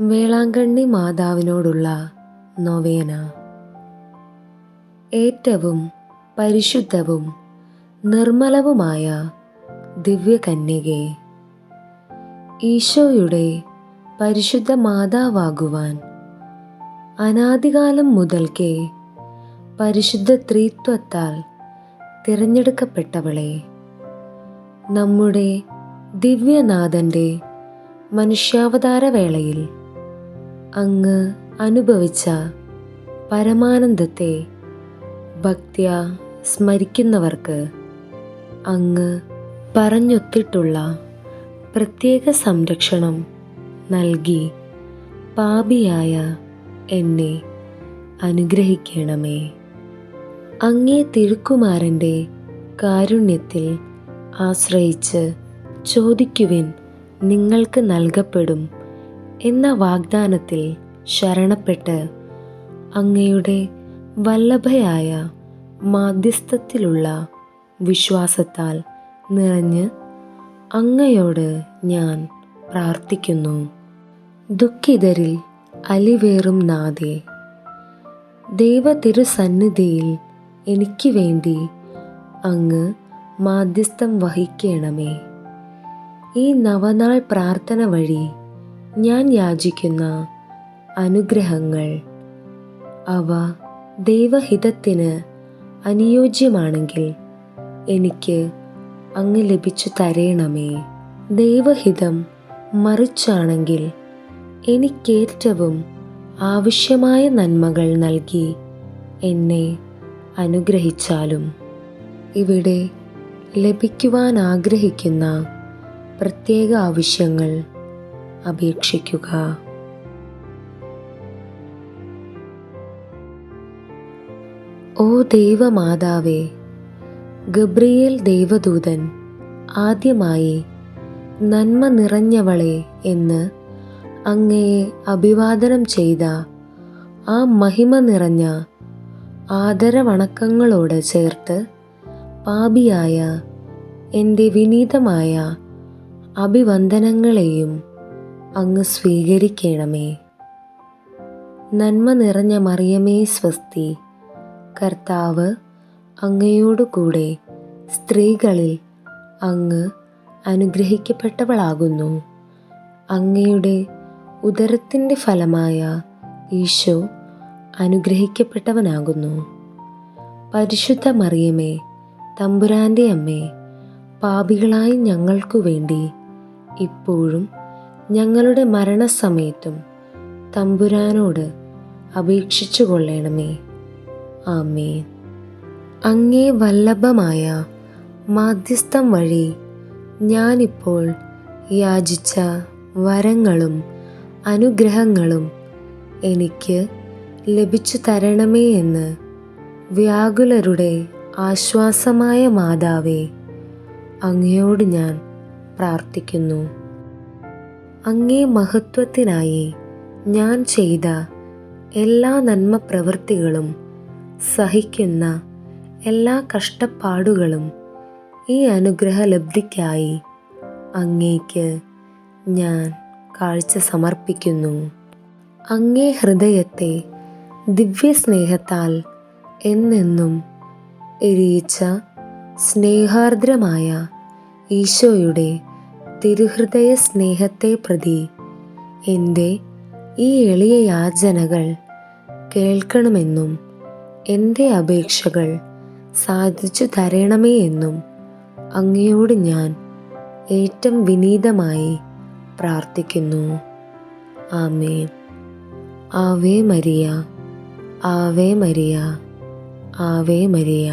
വേളാങ്കണ്ണി മാതാവിനോടുള്ള നൊവേന. ഏറ്റവും പരിശുദ്ധവും നിർമ്മലവുമായ ദിവ്യകന്യകെ ഈശോയുടെ പരിശുദ്ധ മാതാവാകുവാൻ അനാദികാലം മുതൽക്കേ പരിശുദ്ധ ത്രിത്വത്താൽ തിരഞ്ഞെടുക്കപ്പെട്ടവളെ നമ്മുടെ ദിവ്യനാഥന്റെ മനുഷ്യാവതാര വേളയിൽ അങ്ങ് അനുഭവിച്ച പരമാനന്ദത്തെ ഭക്തിയ സ്മരിക്കുന്നവർക്ക് അങ്ങ് പറഞ്ഞൊത്തിട്ടുള്ള പ്രത്യേക സംരക്ഷണം നൽകി പാപിയായ എന്നെ അനുഗ്രഹിക്കണമേ. അങ്ങേ തിരുക്കുമാരന്റെ കാരുണ്യത്തിൽ ആശ്രയിച്ച് ചോദിക്കുവിൻ നിങ്ങൾക്ക് നൽകപ്പെടും എന്ന വാഗ്ദാനത്തിൽ ശരണപ്പെട്ട് അങ്ങയുടെ വല്ലഭയായ മാധ്യസ്ഥത്തിലുള്ള വിശ്വാസത്താൽ നിറഞ്ഞ് അങ്ങയോട് ഞാൻ പ്രാർത്ഥിക്കുന്നു. ദുഃഖിതരിൽ അലിവേറും നാദേ ദൈവ തിരുസന്നിധിയിൽ എനിക്ക് വേണ്ടി അങ്ങ് മാധ്യസ്ഥം വഹിക്കണമേ. ഈ നവനാൾ പ്രാർത്ഥന വഴി ഞാൻ യാചിക്കുന്ന അനുഗ്രഹങ്ങൾ. അവ ദൈവഹിതത്തിന് അനുയോജ്യമാണെങ്കിൽ എനിക്ക് അങ്ങ് ലഭിച്ചു തരയണമേ ദൈവഹിതം മറിച്ചാണെങ്കിൽ എനിക്കേറ്റവും ആവശ്യമായ നന്മകൾ നൽകി എന്നെ അനുഗ്രഹിച്ചാലും. ഇവിടെ ലഭിക്കുവാൻ ആഗ്രഹിക്കുന്ന പ്രത്യേക ആവശ്യങ്ങൾ അപേക്ഷിക്കുക. ഓ ദൈവമാതാവേ ഗബ്രിയേൽ ദൈവദൂതൻ ആദ്യമായി നന്മ നിറഞ്ഞവളെ എന്ന് അങ്ങയെ അഭിവാദനം ചെയ്ത ആ മഹിമ നിറഞ്ഞ ആദരവണക്കങ്ങളോട് ചേർത്ത് പാപിയായ എന്റെ വിനീതമായ അഭിവന്ദനങ്ങളെയും അങ്ങ് സ്വീകരിക്കണമേ. നന്മ നിറഞ്ഞ മറിയമേ സ്വസ്തി. കർത്താവ് അങ്ങയോടുകൂടെ സ്ത്രീകളിൽ അങ്ങ് അനുഗ്രഹിക്കപ്പെട്ടവളാകുന്നു. അങ്ങയുടെ ഉദരത്തിന്റെ ഫലമായ ഈശോ അനുഗ്രഹിക്കപ്പെട്ടവനാകുന്നു. പരിശുദ്ധ മറിയമേ തമ്പുരാന്റെ അമ്മേ പാപികളായി ഞങ്ങൾക്കു വേണ്ടി ഇപ്പോഴും ഞങ്ങളുടെ മരണസമയത്തും തമ്പുരാനോട് അപേക്ഷിച്ചു കൊള്ളണമേ. ആമേ അങ്ങേ വല്ലഭമായ മാധ്യസ്ഥം വഴി ഞാനിപ്പോൾ യാചിച്ച വരങ്ങളും അനുഗ്രഹങ്ങളും എനിക്ക് ലഭിച്ചു തരണമേ എന്ന് വ്യാകുലരുടെ ആശ്വാസമായ മാതാവേ അങ്ങയോട് ഞാൻ പ്രാർത്ഥിക്കുന്നു. അങ്ങേ മഹത്വത്തിനായി ഞാൻ ചെയ്ത എല്ലാ നന്മ പ്രവൃത്തികളും സഹിക്കുന്ന എല്ലാ കഷ്ടപ്പാടുകളും ഈ അനുഗ്രഹ ലബ്ധിക്കായി അങ്ങേക്ക് ഞാൻ കാഴ്ച സമർപ്പിക്കുന്നു. അങ്ങേ ഹൃദയത്തെ ദിവ്യസ്നേഹത്താൽ എന്നെന്നും എരിയിച്ച സ്നേഹാർദ്രമായ ഈശോയുടെ തിരുഹൃദയ സ്നേഹത്തെ പ്രതി. എന്റെ ഈ എളിയ യാചനകൾ കേൾക്കണമെന്നും എന്റെ അപേക്ഷകൾ സാധിച്ചു തരണമേ എന്നും അങ്ങയോട് ഞാൻ ഏറ്റവും വിനീതമായി പ്രാർത്ഥിക്കുന്നു. ആമേ ആവേ മരിയ ആവേ മരിയ ആവേ മരിയ.